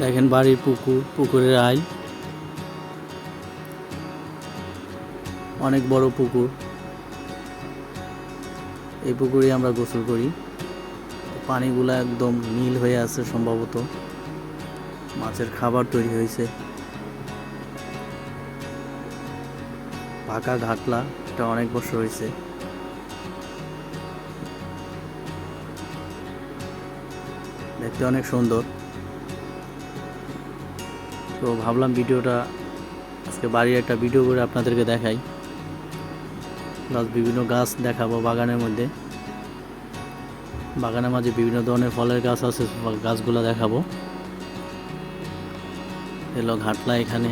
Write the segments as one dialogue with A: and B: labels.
A: দেখেন বাড়ির পুকুর, পুকুরের আই অনেক বড় পুকুর। এই পুকুরে আমরা গোসল করি। পানিগুলো একদম নীল হয়ে আছে সম্ভবত। মাছের খাবার তৈরি হয়েছে। পাকা ঘাটলা, এটা অনেক বছর হয়েছে। দেখতে অনেক সুন্দর। তো ভাবলাম ভিডিওটা আজকে বাড়ির একটা ভিডিও করে আপনাদেরকে দেখাই। প্লাস বিভিন্ন গাছ দেখাবো বাগানের মধ্যে। বাগানের মাঝে বিভিন্ন ধরনের ফলের গাছ আছে গাছগুলো দেখাবো। এলো ঘাটলা এখানে।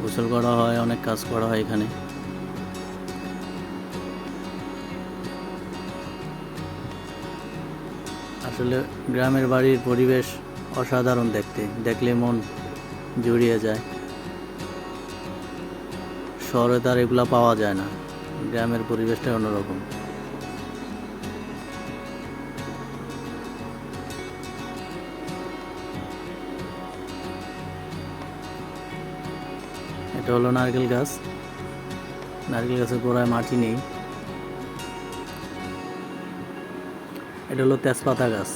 A: গোসল করা হয়, অনেক কাজ করা হয় এখানে। আসলে গ্রামের বাড়ির পরিবেশ অসাধারণ দেখতে। দেখলে মন জুড়িয়ে যায়। শহরে তার এগুলা পাওয়া যায় না। গ্রামের পরিবেশটা অন্যরকম। এটা হলো নারকেল গাছ। নারকেল গাছের গোড়ায় মাটি নেই। এটা হলো তেজপাতা গাছ।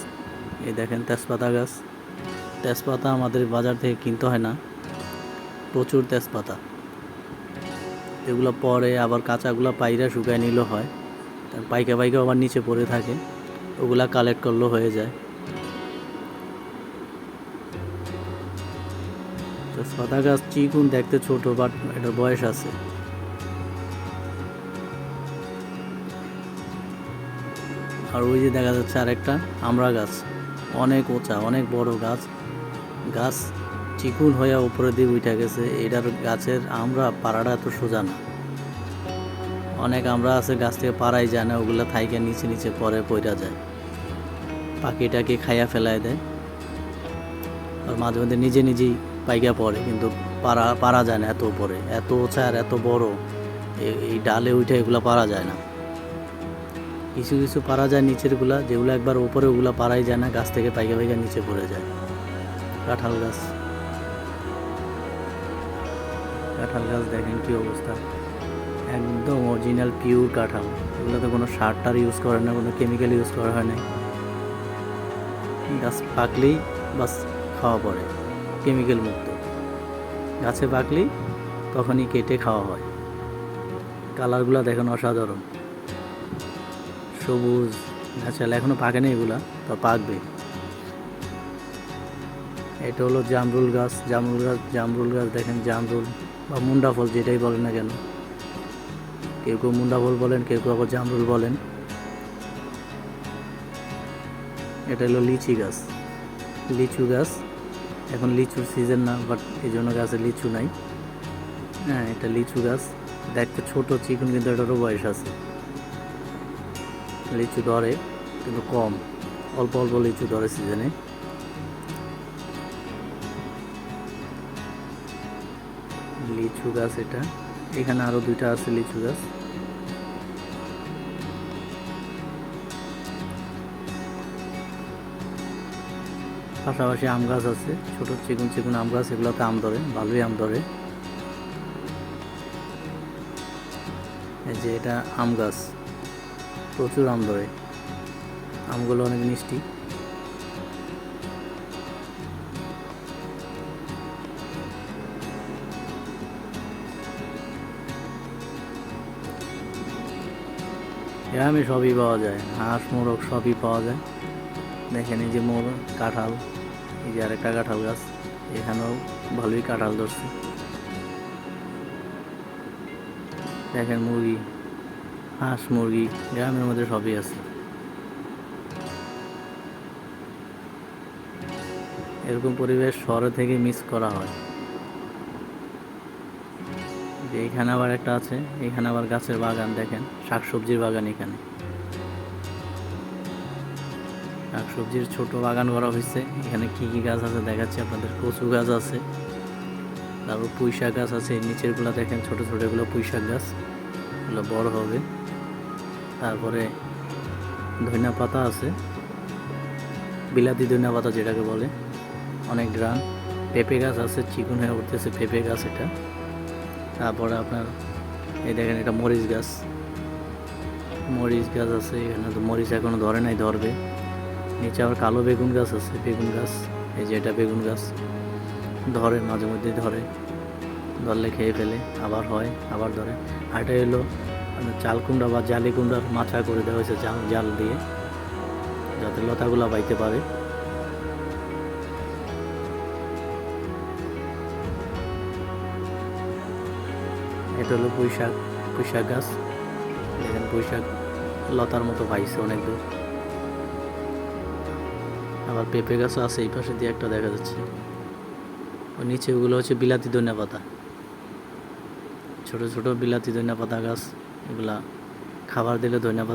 A: এই দেখেন তেজপাতা গাছ। তেজপাতা আমাদের বাজার থেকে কিনতে হয় না। প্রচুর তেজপাতা। এগুলো পরে আবার কাঁচাগুলো পাইরা শুকায় নিলেও হয়। পাইকা পাইকা আবার নিচে পড়ে থাকে। ওগুলা কালেক্ট করলেও হয়ে যায়। তেজপাতা গাছ চিকুন দেখতে ছোট বাট এটার বয়স আছে। আর ওই যে দেখা যাচ্ছে আরেকটা আমরা গাছ। অনেক উঁচা অনেক বড় গাছ। গাছ চিকুন হয়ে উপরে দিয়ে উঠে গেছে। এটার গাছের আমরা পাড়াটা এত সোজা না। অনেক আমরা আছে, গাছ থেকে পাড়াই যায় না, ওগুলো থাইকে নিচে নিচে পরে পইরা যায়। পাখিটাকে খাইয়া ফেলায় দেয়। আর মাঝে মধ্যে নিজে নিজেই পাইকা পড়ে, কিন্তু পারা পারা যায় না এত উপরে। এত উঁচা আর এত বড় এই ডালে উঠে এগুলো পারা যায় না। কিছু কিছু পারা যায় নিচেরগুলা, যেগুলো একবার উপরে ওগুলা পারাই যায় না, গাছ থেকে পাইকা পাইকা নিচে পড়ে যায়। কাঁঠাল গাছ। কাঁঠাল গাছ দেখেন কি অবস্থা। একদম অরিজিনাল পিওর কাঁঠাল। এগুলোতে কোনো সার টার ইউজ করে না, কোনো কেমিক্যাল ইউজ করা হয় না গাছ পাকলেই বাস খাওয়া পড়ে কেমিক্যাল মুক্ত। গাছে পাকলেই তখনই কেটে খাওয়া হয়। কালারগুলো দেখেন অসাধারণ। সবুজ গাছাল এখনও পাকেনি এগুলা, তো পাকবে এটা হলো জামরুল গাছ। জামরুল গাছ জামরুল গাছ দেখেন, জামরুল বা মুন্ডা ফল যেটাই বলেন না কেন। কেউ কেউ মুন্ডা ফল বলেন, কেউ কেউ আবার জামরুল বলেন। এটা হলো লিচি গাছ। লিচু গাছ, এখন লিচুর সিজন না বাট এই জন্য গাছে লিচু নাই। হ্যাঁ এটা লিচু গাছ। দেখতে ছোট, চিকন, কিন্তু এটারও বয়স আছে। লিচু ধরে, কিন্তু কম। অল্প অল্প লিচু ধরে সিজনে লিচু গাছ এটা। এখানে আরও দুইটা আছে লিচু গাছ। পাশাপাশি আম গাছ আছে, ছোট চিকুন চিকুন আম গাছ, এগুলোতে আম ধরে ভালোই আম ধরে। এই যে এটা আম গাছ, প্রচুর আম ধরে। আমগুলো অনেক মিষ্টি। গ্রামে সবই পাওয়া যায়, হাঁস, মোরগ সবই পাওয়া যায়। দেখেন এই যে মোর, কাঁঠাল, এই যে আরেকটা কাঁঠাল গাছ, এখানেও ভালোই কাঁঠাল ধরছে। দেখেন মুরগি, হাঁস, মুরগি, গ্রামের মধ্যে সবই আছে। এরকম পরিবেশ শহরে থেকে মিস করা হয়। যে এখানে আবার একটা আছে, এখানে আবার গাছের বাগান দেখেন, শাকসবজির বাগান এখানে। শাকসবজির ছোট বাগান করা হয়েছে, এখানে কি কি গাছ আছে দেখাচ্ছি আপনাদের, কচু গাছ আছে, তারপর পুঁই শাক গাছ আছে এই নিচেরগুলো দেখেন ছোট ছোট এগুলো পুঁই শাক গাছ, এগুলো বড় হবে। তারপরে ধনিয়া পাতা আছে, বিলাতি ধনিয়া পাতা যেটাকে বলে, অনেক গ্রাম। পেঁপে গাছ আছে, চিকুন হয়ে উঠতেছে পেঁপে গাছ এটা। তারপরে আপনার, এই দেখেন এটা মরিচ গাছ। মরিচ গাছ আছে এখানে, তো মরিচ এখনও ধরে নাই, ধরবে। নিচে আবার কালো বেগুন গাছ আছে, বেগুন গাছ। এই যে এটা বেগুন গাছ। ধরে, মাঝে মধ্যে ধরে। ধরলে খেয়ে ফেলে, আবার হয়, আবার ধরে। আর এটা হলো চাল কুমড়া বা জালি কুমড়ার মাথা করে দেওয়া হয়েছে জাল জাল দিয়ে, যাতে লতাগুলা বাইতে পারে। এটা হলো পুঁইশাক পুঁইশাক গাছ। দেখেন পুঁইশাক লতার মতো পাইছে অনেক দূর। আবার পেঁপে গাছও আছে এই পাশে দিয়ে একটা দেখা যাচ্ছে। ও নিচে ওগুলো হচ্ছে বিলাতি ধনিয়া পাতা। ছোট ছোট বিলাতি ধনিয়া পাতা গাছ, এগুলা খাবার দিলে ধনিয়া পাতা